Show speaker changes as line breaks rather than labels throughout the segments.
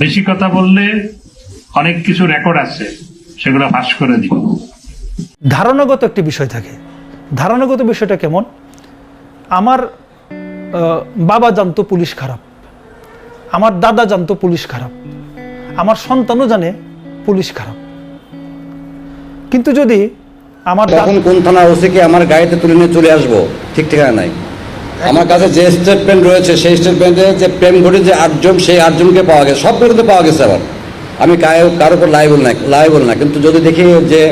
বেশি কথা বললে অনেক কিছু রেকর্ড আছে সেগুলো ফাঁস করে দিব
ধারণাগত একটি বিষয় থাকে। ধারণাগত বিষয়টা কেমন? আমার বাবা জানতো পুলিশ খারাপ। আমার দাদা জানতো পুলিশ খারাপ। আমার সন্তানও জানে পুলিশ খারাপ। কিন্তু যদি আমার
তখন কোন থানা ওসিকে আমার গাড়িতে তুলে নিয়ে চলে আসব ঠিক ঠিকানা নাই। আমার কাছে যে স্টেটমেন্ট রয়েছে, সেই স্টেটমেন্টে যে প্রেম ঘটে যে আটজন, সেই আটজনকে পাওয়া গেছে। সব বিরুদ্ধে পাওয়া গেছে আবার। আমি কারও উপর লাইবল না লাইবল না। কিন্তু যদি দেখি যে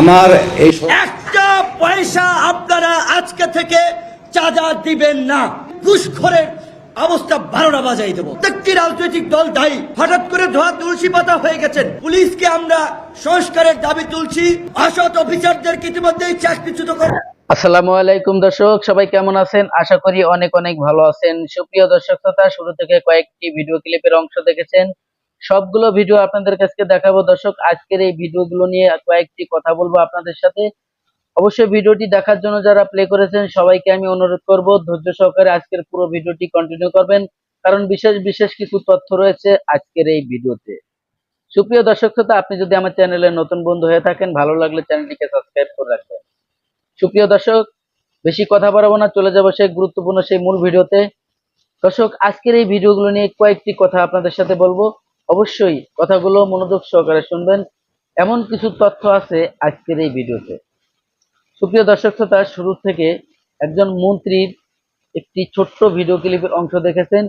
আমার এই
একটা পয়সা আপনারা আজকে থেকে চাঁদা দিবেন না। ঘুষখোরের অবস্থা বারোটা বাজাই দেবো। প্রত্যেকটি রাজনৈতিক দল দায়ী। হঠাৎ করে ধোয়া তুলসী পাতা হয়ে গেছেন। পুলিশকে আমরা সংস্কারের দাবি তুলছি। অসৎ অফিসারদেরকে ইতিমধ্যেই চাকরিচ্যুত করা
আসসালামু আলাইকুম দর্শক, সবাই কেমন আছেন? আশা করি অনেক অনেক ভালো আছেন। সুপ্রিয় দর্শক শ্রোতা, শুরু থেকে কয়েকটি ভিডিও ক্লিপের অংশ দেখেছেন। সবগুলো ভিডিও আপনাদের কাছে দেখাবো দর্শক। আজকের এই ভিডিওগুলো নিয়ে কয়েকটি কথা বলব আপনাদের সাথে। অবশ্যই ভিডিওটি দেখার জন্য যারা প্লে করেছেন, সবাইকে আমি অনুরোধ করব, ধৈর্য সহকারে আজকের পুরো ভিডিওটি কন্টিনিউ করবেন। কারণ বিশেষ বিশেষ কিছু তথ্য রয়েছে আজকের এই ভিডিওতে সুপ্রিয় দর্শক শ্রোতা, আপনি যদি আমার চ্যানেলে নতুন বন্ধু হয়ে থাকেন, ভালো লাগলে চ্যানেলটিকে সাবস্ক্রাইব করে রাখবেন। সুপ্রিয় দর্শক, বেশি কথা বাড়াবো না, চলে যাব সেই গুরুত্বপূর্ণ সেই মূল ভিডিওতে। দর্শক, আজকের এই ভিডিওগুলো নিয়ে কয়েকটি কথা আপনাদের সাথে বলব। অবশ্যই কথাগুলো মনোযোগ সহকারে শুনবেন। এমন কিছু তথ্য আছে আজকের এই ভিডিওতে। সুপ্রিয় দর্শক শ্রোতা, শুরু থেকে একজন মন্ত্রীর একটি ছোট্ট ভিডিও ক্লিপের অংশ দেখেছেন।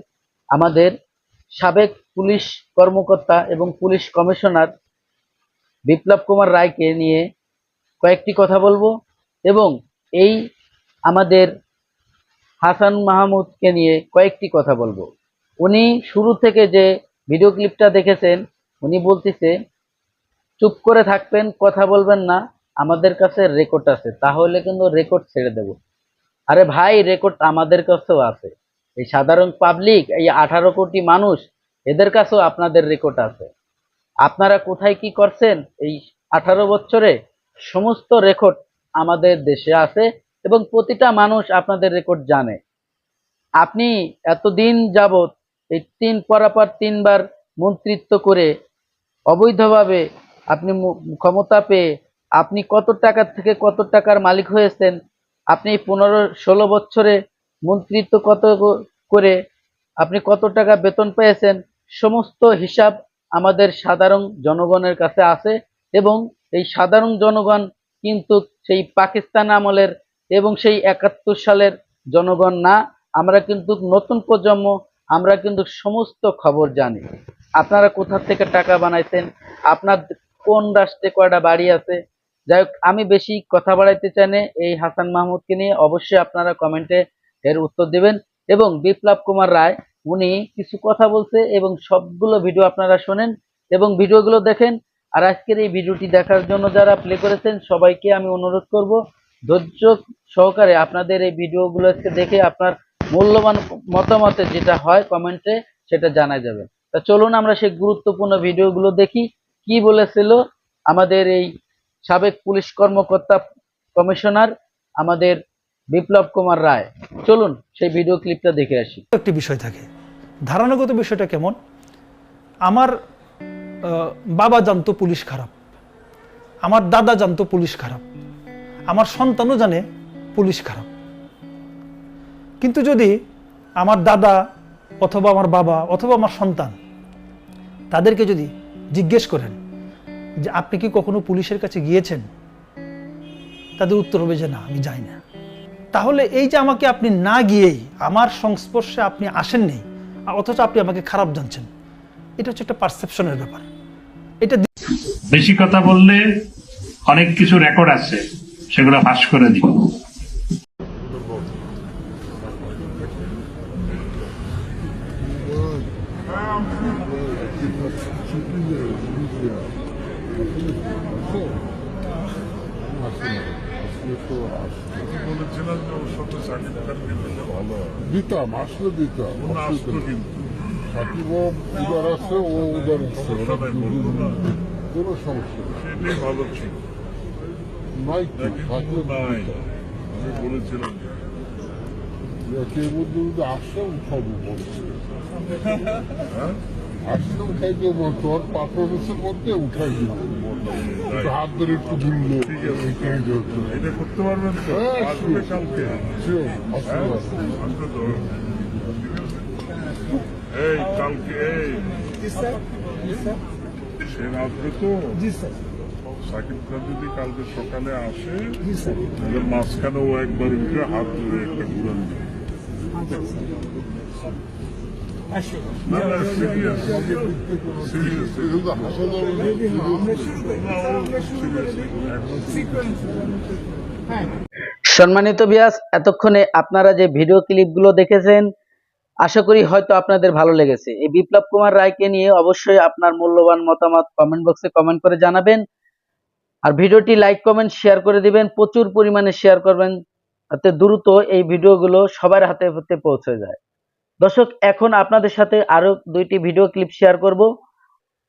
আমাদের সাবেক পুলিশ কর্মকর্তা এবং পুলিশ কমিশনার বিপ্লব কুমার রায়কে নিয়ে কয়েকটি কথা বলব। এবং এই আমাদের হাসান মাহমুদকে নিয়ে কয়েকটি কথা বলব। উনি শুরু থেকে যে ভিডিও ক্লিপটা দেখেছেন, উনি বলতেছে, চুপ করে থাকবেন, কথা বলবেন না, আমাদের কাছে রেকর্ড আছে, তাহলে কিন্তু রেকর্ড ছেড়ে দেব। আরে ভাই রেকর্ড আমাদের কাছেও আছে। এই সাধারণ পাবলিক এই আঠারো কোটি মানুষ, এদের কাছেও আপনাদের রেকর্ড আছে। আপনারা কোথায় কি করছেন এই আঠারো বছরে? সমস্ত রেকর্ড আমাদের দেশে আছে এবং প্রতিটা মানুষ আপনাদের রেকর্ড জানে। আপনি এতদিন যাবৎ এই তিন, পরাপর তিনবার মন্ত্রিত্ব করে অবৈধভাবে আপনি ক্ষমতা পেয়ে আপনি কত টাকা থেকে কত টাকার মালিক হয়েছেন, আপনি পনেরো, ষোলো বছরে মন্ত্রিত্ব কত করে আপনি কত টাকা বেতন পেয়েছেন, সমস্ত হিসাব আমাদের সাধারণ জনগণের কাছে আছে এবং এই সাধারণ জনগণ কিন্তু সেই পাকিস্তান আমলের এবং সেই একাত্তর সালের জনগণ না। আমরা কিন্তু নতুন প্রজন্ম, আমরা কিন্তু সমস্ত খবর জানি। আপনারা কোথা থেকে টাকা বানাইছেন? আপনার কোন রাষ্ট্রে কয়টা বাড়ি আছে? যাই হোক, আমি বেশি কথা বাড়াইতে চাই না। এই হাসান মাহমুদকে নিয়ে অবশ্যই আপনারা কমেন্টে এর উত্তর দেবেন। এবং বিপ্লব কুমার রায়, উনি কিছু কথা বলছে এবং সবগুলো ভিডিও আপনারা শোনেন এবং ভিডিওগুলো দেখেন। আর আজকের এই ভিডিওটি দেখার জন্য যারা প্লে করেছেন, সবাইকে আমি অনুরোধ করব, ধৈর্য সহকারে আপনাদের এই ভিডিওগুলো আজকে দেখে আপনার মূল্যবান মতামতে যেটা হয় কমেন্টে সেটা জানা যাবে তা চলুন আমরা সেই গুরুত্বপূর্ণ ভিডিওগুলো দেখি, কি বলেছিল আমাদের এই সাবেক পুলিশ কর্মকর্তা কমিশনার আমাদের বিপ্লব কুমার রায়। চলুন সেই ভিডিও ক্লিপটা দেখে আসি।
একটি বিষয় থাকে, ধারণাগত বিষয়টা কেমন? আমার বাবা জানতো পুলিশ খারাপ, আমার দাদা জানতো পুলিশ খারাপ, আমার সন্তানও জানে পুলিশ খারাপ। কিন্তু যদি আমার দাদা অথবা আমার বাবা অথবা আমার সন্তান তাদেরকে যদি জিজ্ঞেস করেন যে আপনি কি কখনো পুলিশের কাছে গিয়েছেন? তাদের উত্তর হবে যে না, আমি যাই না। তাহলে এই যে আমাকে আপনি না গিয়েই, আমার সংস্পর্শে আপনি আসেননি, অথচ আপনি আমাকে খারাপ জানছেন। এটা হচ্ছে একটা পারসেপশনের ব্যাপার। এটা
বেশি কথা বললে অনেক কিছু রেকর্ড আছে সেগুলো ফাঁস করে দিব
দিতাম আসলে দিতাম
ও না আসতো
উদার আছে ও উদার আছে কোনো সমস্যা নেই।
ভালো ছিল
নাই সাকিব
নাই। আমি বলেছিলাম যে,
কে বলতে বলতে আসলে উঠাবো বলছে আসলে উঠাই দেবো তোর পারফরমেন্সের মধ্যে উঠাই দেবো হাত ধরে একটু ঘুরলো।
এটা করতে পারবেন তো
হ্যাঁ,
আসবে. কালকে হ্যাঁ? আসবে তো এই কালকে এই সে আসবে তো সাকিব খান যদি কালকে সকালে আসে। মাঝখানে ও একবার উঠে হাত ধরে একটা ঘুরান
কিন্তু হাসানো
সম্মানিত বিয়াস এতক্ষণে আপনারা যে ভিডিও ক্লিপগুলো দেখেছেন আশা করি হয়তো আপনাদের ভালো লেগেছে। এই বিপ্লব কুমার রায়কে নিয়ে অবশ্যই আপনার মূল্যবান মতামত কমেন্ট বক্সে কমেন্ট করে জানাবেন। আর ভিডিওটি লাইক কমেন্ট শেয়ার করে দিবেন। প্রচুর পরিমাণে শেয়ার করবেন যাতে দ্রুত এই ভিডিওগুলো সবার হাতে হাতে পৌঁছে যায়। দর্শক, এখন আপনাদের সাথে আরও দুইটি ভিডিও ক্লিপ শেয়ার করব।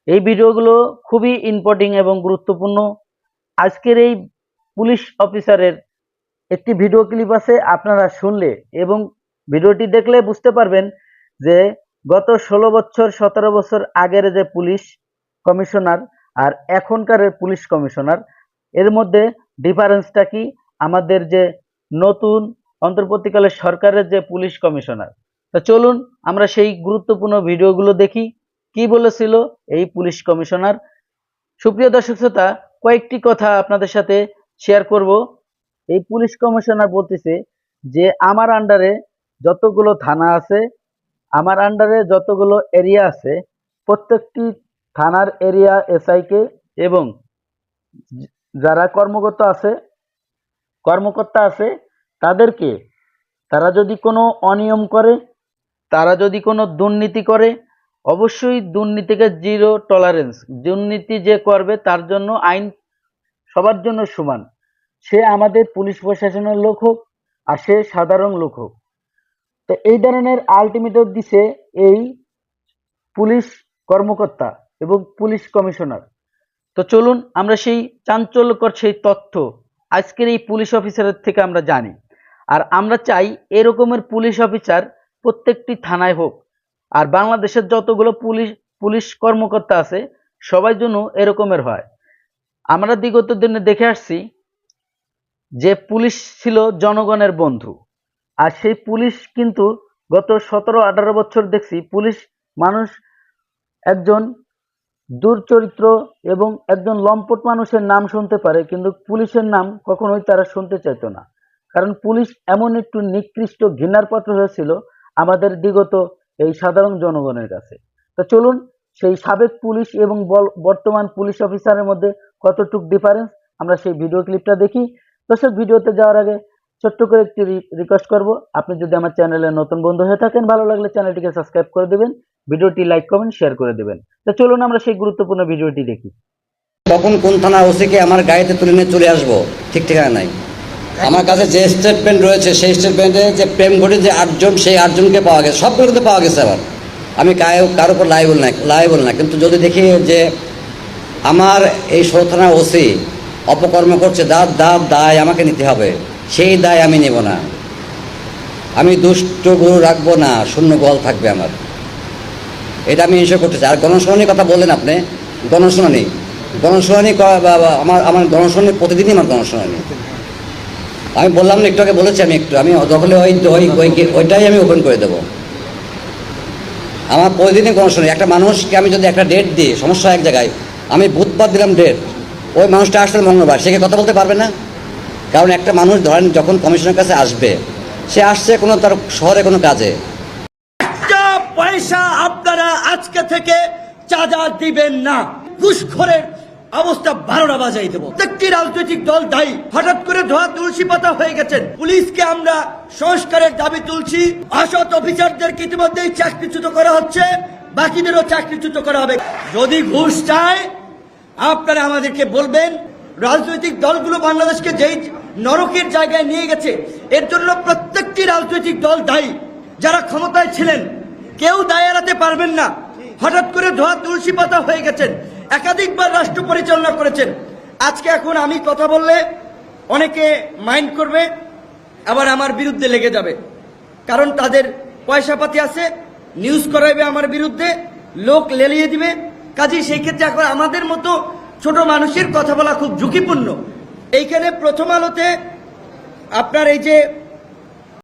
এই ভিডিওগুলো খুবই ইম্পর্টিং এবং গুরুত্বপূর্ণ। আজকের এই পুলিশ অফিসারের একটি ভিডিও ক্লিপ আছে, আপনারা শুনলে এবং ভিডিওটি দেখলে বুঝতে পারবেন যে গত ষোলো বছর, সতেরো বছর আগের যে পুলিশ কমিশনার আর এখনকার পুলিশ কমিশনার, এর মধ্যে ডিফারেন্সটা কি? আমাদের যে নতুন অন্তর্বর্তীকালে সরকারের যে পুলিশ কমিশনার। তো চলুন আমরা সেই গুরুত্বপূর্ণ ভিডিওগুলো দেখি। কি বলেছিল এই পুলিশ কমিশনার? সুপ্রিয় দর্শক শ্রোতা, কয়েকটি কথা আপনাদের সাথে শেয়ার করব। এই পুলিশ কমিশনার বলতেছে যে, আমার আন্ডারে যতগুলো থানা আছে, আমার আন্ডারে যতগুলো এরিয়া আছে, প্রত্যেকটি থানার এরিয়া এসআই কে এবং যারা কর্মকর্তা আছে কর্মকর্তা আছে, তাদেরকে তারা যদি কোনো অনিয়ম করে, তারা যদি কোনো দুর্নীতি করে, অবশ্যই দুর্নীতিকে জিরো টলারেন্স দুর্নীতি যে করবে তার জন্য আইন সবার জন্য সমান। সে আমাদের পুলিশ প্রশাসনের লোক হোক আর সে সাধারণ লোক হোক। তো এই ধরনের আলটিমেটর দিছে এই পুলিশ কর্মকর্তা এবং পুলিশ কমিশনার। তো চলুন আমরা সেই চাঞ্চল্যকর সেই তথ্য আজকের এই পুলিশ অফিসারের থেকে আমরা জানি। আর আমরা চাই এরকমের পুলিশ অফিসার প্রত্যেকটি থানায় হোক, আর বাংলাদেশের যতগুলো পুলিশ পুলিশ কর্মকর্তা আছে, সবাই জন্য এরকমের হয়। আমরা বিগত দিনে দেখে আসছি যে পুলিশ ছিল জনগণের বন্ধু। আর সেই পুলিশ কিন্তু গত সতেরো, আঠারো বছর দেখছি পুলিশ মানুষ একজন দুর্চরিত্র এবং একজন লম্পট মানুষের নাম শুনতে পারে, কিন্তু পুলিশের নাম কখনোই তারা শুনতে চাইতো না। কারণ পুলিশ এমন একটু নিকৃষ্ট ঘৃণার পাত্র হয়েছিল আমাদের বিগত এই সাধারণ জনগণের কাছে। তো চলুন সেই সাবেক পুলিশ এবং বর্তমান পুলিশ অফিসারের মধ্যে কতটুক ডিফারেন্স আমরা সেই ভিডিও ক্লিপটা দেখি। দর্শক ভিডিওতে যাওয়ার আগে ছোট্ট করে একটি রিকোয়েস্ট করব। আপনি যদি আমার চ্যানেলে নতুন বন্ধু হয়ে থাকেন, ভালো লাগলে চ্যানেলটিকে সাবস্ক্রাইব করে দেবেন, ভিডিওটি লাইক কমেন্ট শেয়ার করে দেবেন। তো চলুন আমরা সেই গুরুত্বপূর্ণ ভিডিওটি দেখি।
কখন কোন থানা ওসিকে আমার গাড়িতে তুলে নিয়ে চলে আসব, ঠিক ঠিকানা নাই। আমার কাছে যে স্টেটমেন্ট রয়েছে, সেই স্টেটমেন্টে যে প্রেম ঘটে যে আটজন, সেই আটজনকে পাওয়া গেছে সবগুলো কিন্তু পাওয়া গেছে আবার। আমি কারও উপর লাইবল না লাইবল না। কিন্তু যদি দেখি যে আমার এই ষোলো থানা ওসি অপকর্ম করছে, দাঁত দাঁত, দায় আমাকে নিতে হবে। সেই দায় আমি নেব না। আমি দুষ্ট গরু রাখব না, শূন্য গোয়াল থাকবে আমার। এটা আমি ইনশোর করতে চাই আর গণশুনানির কথা বললেন আপনি? গণশুনানি? গণশুনানি আমার আমার গণশুনানি প্রতিদিনই আমার গণশুনানি। আমি বললাম না, একটু আগে বলেছি আমি একটু। আমি দখলে ওই ওই ওই- ওইটাই আমি ওপেন করে দেবো। আমার প্রতিদিনই গণশুনানি। একটা মানুষকে আমি যদি একটা ডেট দিই, সমস্যা এক জায়গায়, আমি বুধবার দিলাম ডেট ওই মানুষটা আসলে মঙ্গলবার, সে কথা বলতে পারবে না? কারণ একটা মানুষ ধরেন যখন কমিশনের কাছে আসবে, সে আসছে কোনো তার শহরে কোনো কাজে।
একটা পয়সা আপনারা আজকে থেকে চাঁদা দিবেন না। ঘুষখোরের অবস্থা বারোটা বাজাই দেবো। প্রত্যেকটি রাজনৈতিক দল দায়ী, হঠাৎ করে ধোয়া তুলসী পাতা হয়ে গেছেন। পুলিশকে আমরা সংস্কারের দাবি তুলছি। অসৎ অফিসারদেরকে ইতিমধ্যেই চাকরিচ্যুত করা হচ্ছে। বাকিদেরও চাকরিচ্যুত করা হবে। যদি ঘুষ চায়, আপনারা আমাদেরকে বলবেন, রাজনৈতিক দলগুলো বাংলাদেশকে যেই নরকের জায়গায় নিয়ে গেছে। এর জন্য প্রত্যেকটি রাজনৈতিক দল দায়ী। যারা ক্ষমতায় ছিলেন, কেউ দায় এড়াতে পারবেন না। হঠাৎ করে ধোয়া তুলসী পাতা হয়ে গেছেন। একাধিকবার রাষ্ট্র পরিচালনা করেছেন। আজকে এখন আমি কথা বললে অনেকে মাইন্ড করবে, আবার আমার বিরুদ্ধে লেগে যাবে। কারণ তাদের পয়সাপাতি আছে, নিউজ করাইবে আমার বিরুদ্ধে, লোক লেলিয়ে দিবে। কাজেই সেই ক্ষেত্রে এখন আমাদের মতো ছোট মানুষের কথা বলা খুব ঝুঁকিপূর্ণ। এইখানে প্রথম আলোতে আপনার এই যে